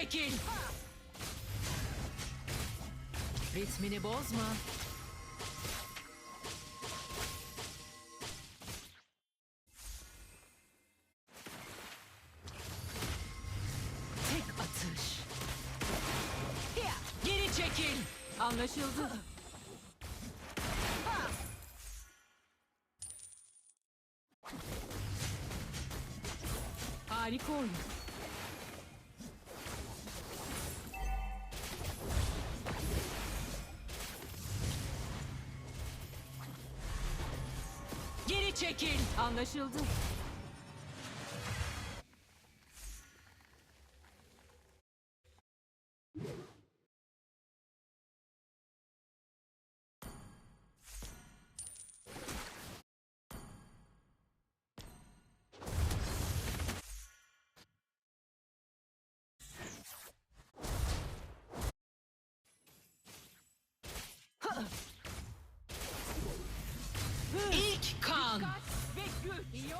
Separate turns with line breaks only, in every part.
çekil. Ritmini bozma. Tek atış. Geri çekil. Anlaşıldı. Harika oyun. Anlaşıldı.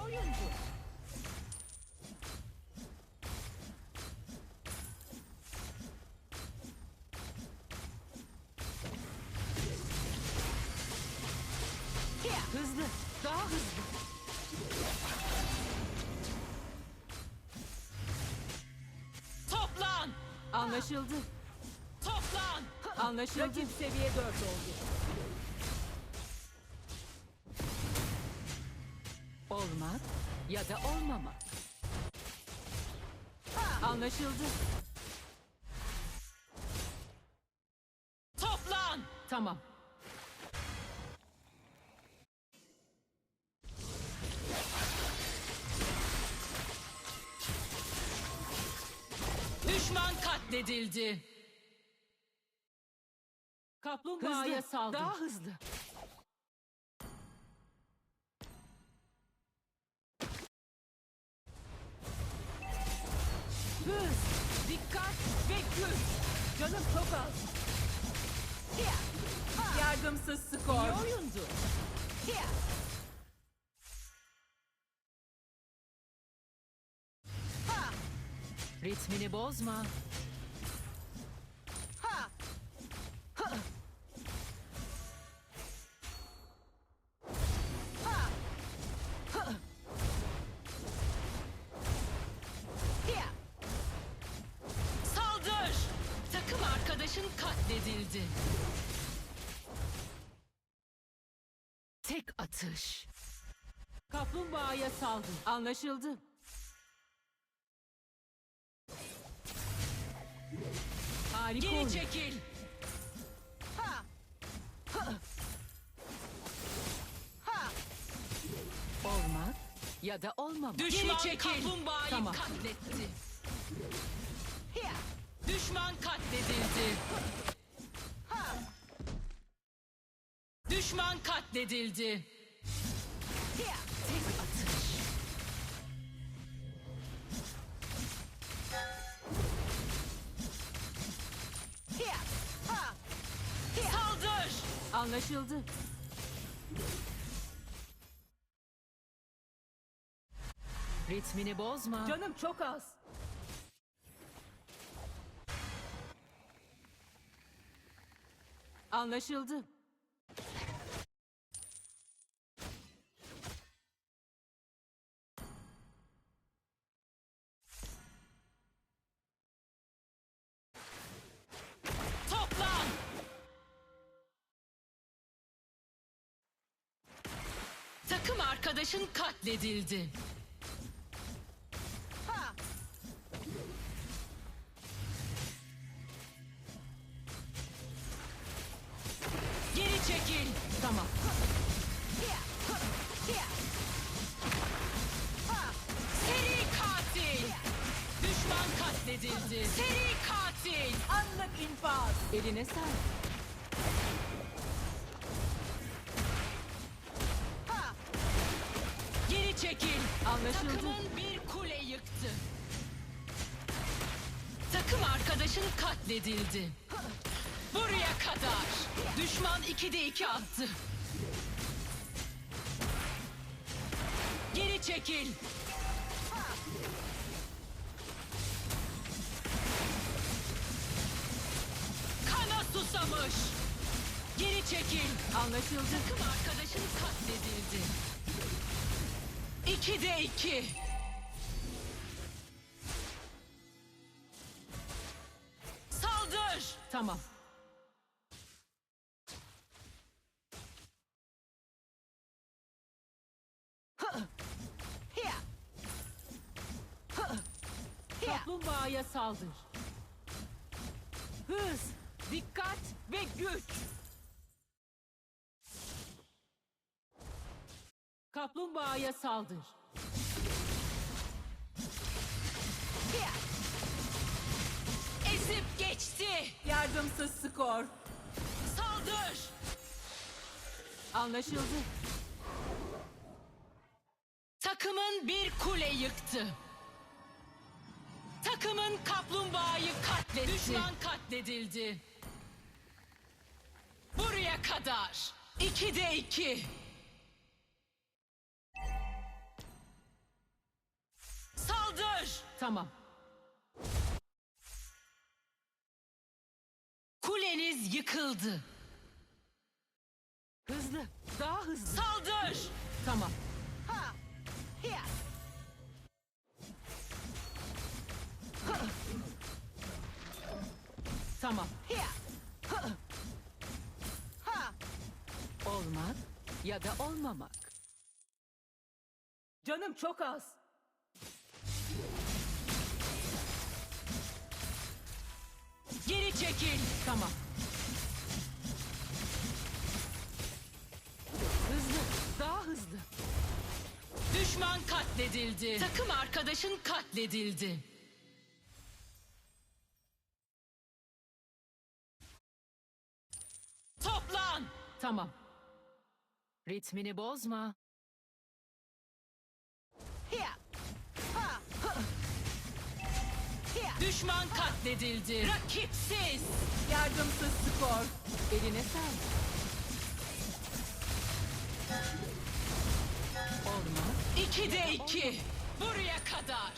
Oyuncu.
Hızlı. Daha hızlı. Toplan. Anlaşıldı. Toplan. Anlaşıldı.
Rakip seviye 4 oldu.
Olmak ya da olmamak. Anlaşıldı. Toplan. Tamam. Düşman katledildi.
Kaplumbağaya saldır.
Daha hızlı.
Canım çok az. Yardımsız skor. İyi oyundu.
Ritmini bozma. Tek atış.
Kaplumbağaya saldır.
Anlaşıldı.
Harika
Geri çekil. Olmak ya da olmamak.
Düşman
Geri çekil.
kaplumbağayı
Tamam.
katletti. Katledildi. Saldır!
Anlaşıldı. Ritmini bozma.
Canım çok az.
Anlaşıldı.
Arkadaşın katledildi.
Geri çekil. Tamam.
Seri katil! Düşman katledildi. Seri katil!
Anlık infaz.
Eline sağlık. Anlaşıldı.
Takımın bir kule yıktı. Takım arkadaşın katledildi. Buraya kadar. Düşman 2'de 2 attı.
Geri çekil. Kana susamış.
Geri çekil.
Anlaşıldı.
Takım arkadaşın katledildi. İkide iki. Saldır.
Tamam. Kaplumbağaya saldır. Hız, dikkat ve güç. Kaplumbağaya saldır.
Ezip geçti.
Yardımsız skor.
Saldır.
Anlaşıldı.
Takımın bir kule yıktı. Takımın kaplumbağayı katletti. Düşman katledildi. Buraya kadar. İkide iki.
Tamam.
Kuleniz yıkıldı.
Hızlı, daha hızlı.
Saldır.
Tamam. Tamam. Olmak ya da olmamak. Canım çok az.
Çekil.
Tamam. Hızlı, daha hızlı.
Düşman katledildi. Takım arkadaşın katledildi. Toplan.
Tamam. Ritmini bozma.
Düşman katledildi. Rakipsiz.
Yardımsız skor. Eline sağlık. Olmaz.
İkide iki. Buraya kadar.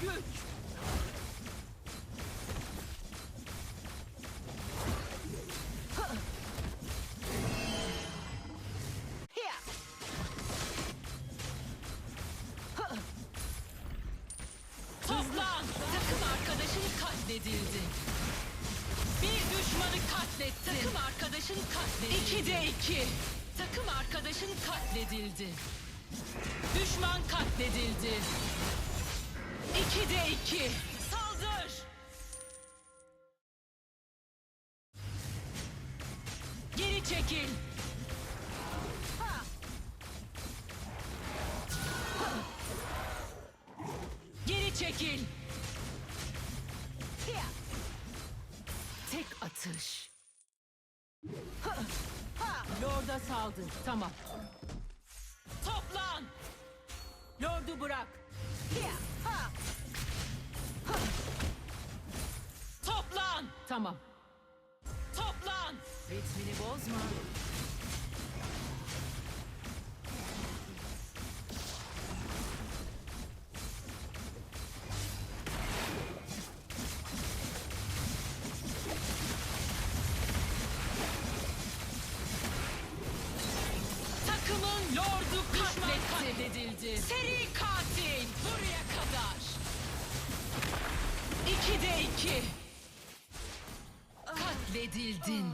Güç.
Toplan! Takım arkadaşın katledildi. Bir düşmanı katletti. Takım arkadaşın katledildi. İkide iki. Takım arkadaşın katledildi. Düşman katledildi. İkide iki. Saldır! Geri çekil. Geri çekil.
Tek atış. Lord'a saldır. Tamam.
Toplan.
Lord'u bırak.
Toplan.
Tamam.
Toplan.
Ritmini bozma.
Takımın lordu katledildi. Seri katil. Buraya kadar. İkide iki. Katledildin.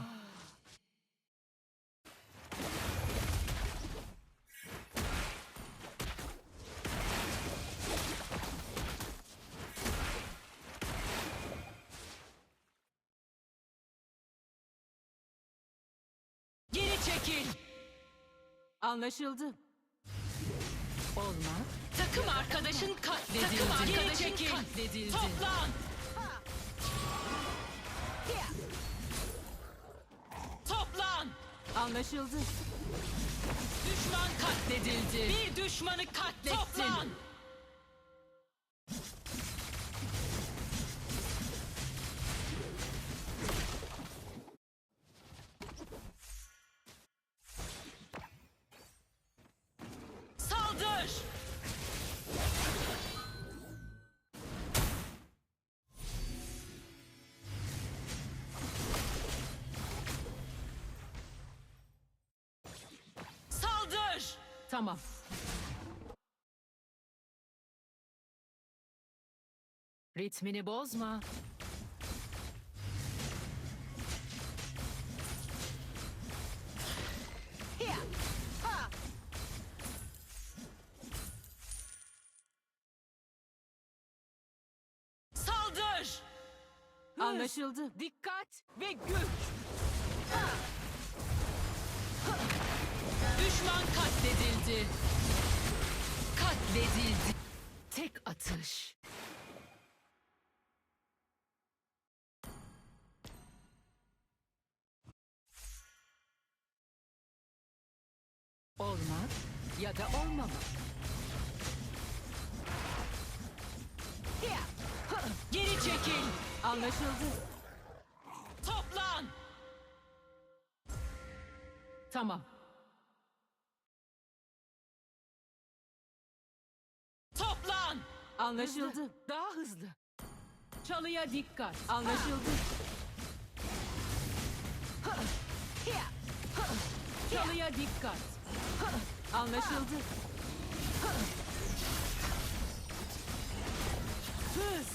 Geri çekil.
Anlaşıldı. Olmaz.
Takım arkadaşın katledildi. Takım arkadaşın katledildi. Toplan.
Anlaşıldı.
Düşman katledildi. Bir düşmanı katlettin. Toplan.
Tamam. Ritmini bozma.
Saldır.
Anlaşıldı.
Dikkat ve güç.
Düşman katledildi. Katledildi.
Tek atış. Olmak ya da olmamak.
Geri çekil.
Anlaşıldı.
Toplan.
Tamam. Anlaşıldı.
Daha hızlı.
Çalıya dikkat. Anlaşıldı. Çalıya dikkat. Anlaşıldı.
Hız.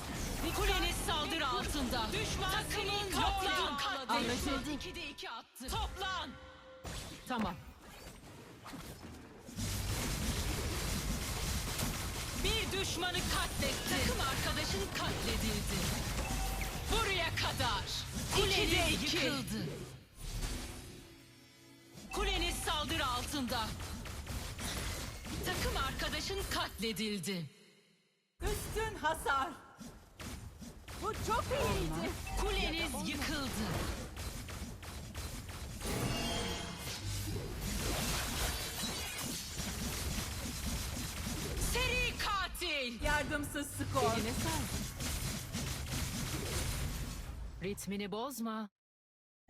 Kuleniz saldırı altında. Düşman takımın. Katledildi.
Anlaşıldı.
2'de 2 attı. Toplan.
Tamam.
Düşmanı katletti. Takım arkadaşın katledildi. Buraya kadar. Kuleniz yıkıldı. Kuleniz saldırı altında. Takım arkadaşın katledildi.
Üstün hasar. Bu çok iyiydi.
Kuleniz yıkıldı.
Yardımsız skor.
Eline sağlık. Ritmini bozma.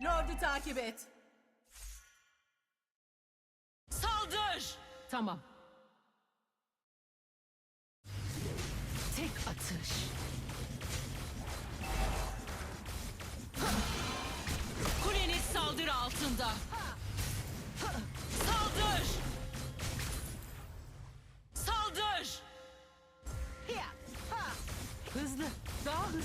Lord'u takip et.
Saldır.
Tamam. Tek atış.
Kuleniz saldırı altında. Saldır. Saldır.
Hızlı.
Daha hızlı.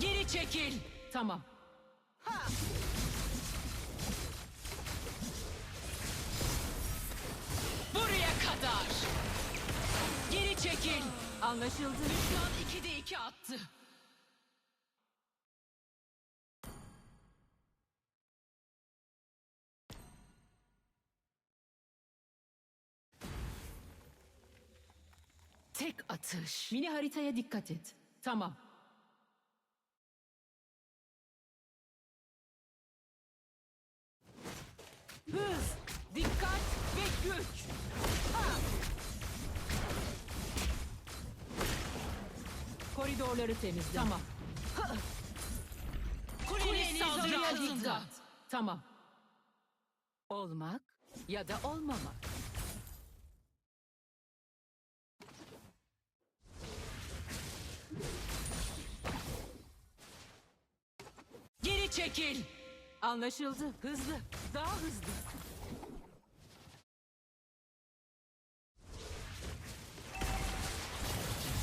Geri çekil.
Tamam.
Buraya kadar. Geri çekil.
Anlaşıldı.
Düşman 2'de 2 attı.
Atış. Mini haritaya dikkat et. Tamam.
Hız. Dikkat ve güç.
Koridorları temizle. Tamam.
Kuleniz saldırı altında.
Tamam. Olmak ya da olmamak.
Geri çekil.
Anlaşıldı.
Hızlı. Daha hızlı.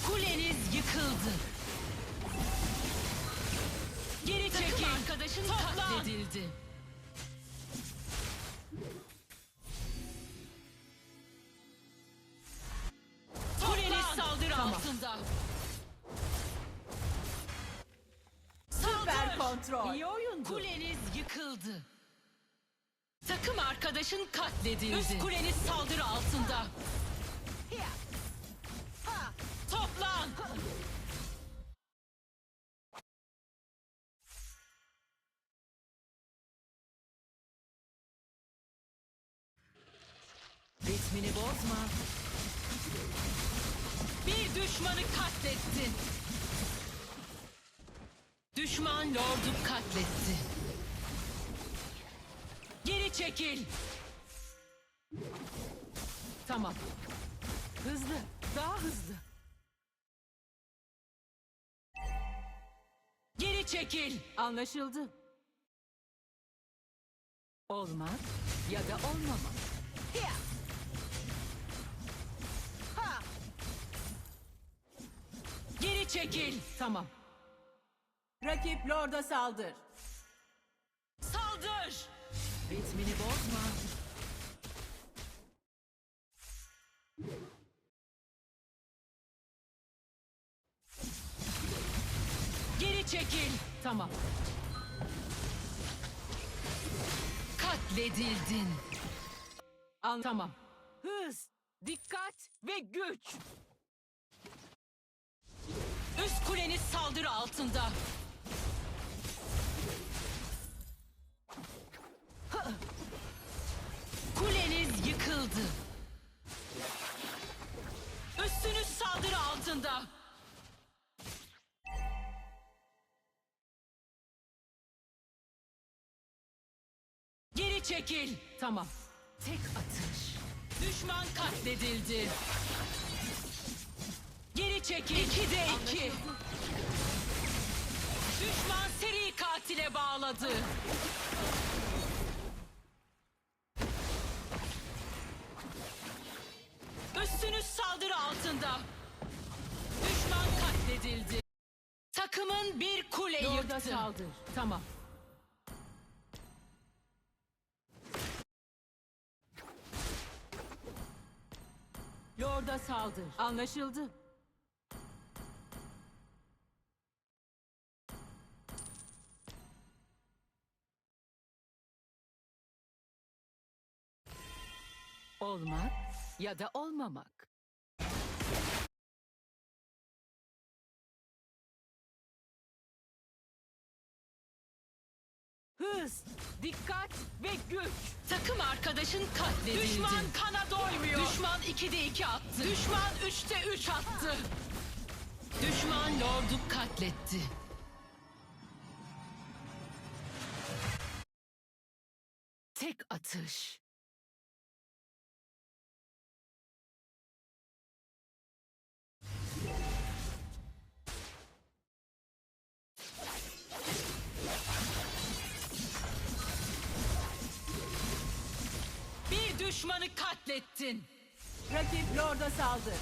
Kuleniz yıkıldı. Geri çekil. arkadaşın katledildi.
kontrol.
İyi oyundu.
Kuleniz yıkıldı. Takım arkadaşın katledildi. Üst kuleniz saldırı altında. Toplan. Ritmini bozma. Bir düşmanı katlettin. Düşman lordu katletti. Geri çekil.
Tamam. Hızlı. Daha hızlı.
Geri çekil.
Anlaşıldı. Olmak ya da olmamak.
Geri çekil.
Tamam. Rakip Lord'a saldır.
Saldır. Ritmini bozma. Geri çekil.
Tamam.
Katledildin.
An tamam. Hız, dikkat ve güç.
Üst kuleniz saldırı altında. Yıkıldı. Üstünüz saldırı altında. Geri çekil.
Tamam. Tek atış.
Düşman katledildi. Geri çekil. İkide iki. Düşman seri katile bağladı. Altında. Düşman katledildi. Takımın bir kule
Lord'a
yıktı.
saldır. Tamam. Lord'a saldır. Anlaşıldı. Olmak ya da olmamak. Hız, dikkat ve güç.
Takım arkadaşın katledildi.
Düşman kana doymuyor.
Düşman 2'de 2 attı. Düşman 3'te 3 attı. Düşman lordu katletti.
Tek atış.
Düşmanı katlettin.
Rakip Lord'a saldır.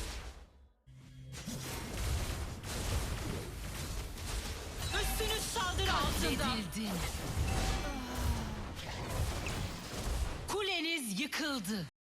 Üstünüz saldırı altında. Kuleniz yıkıldı.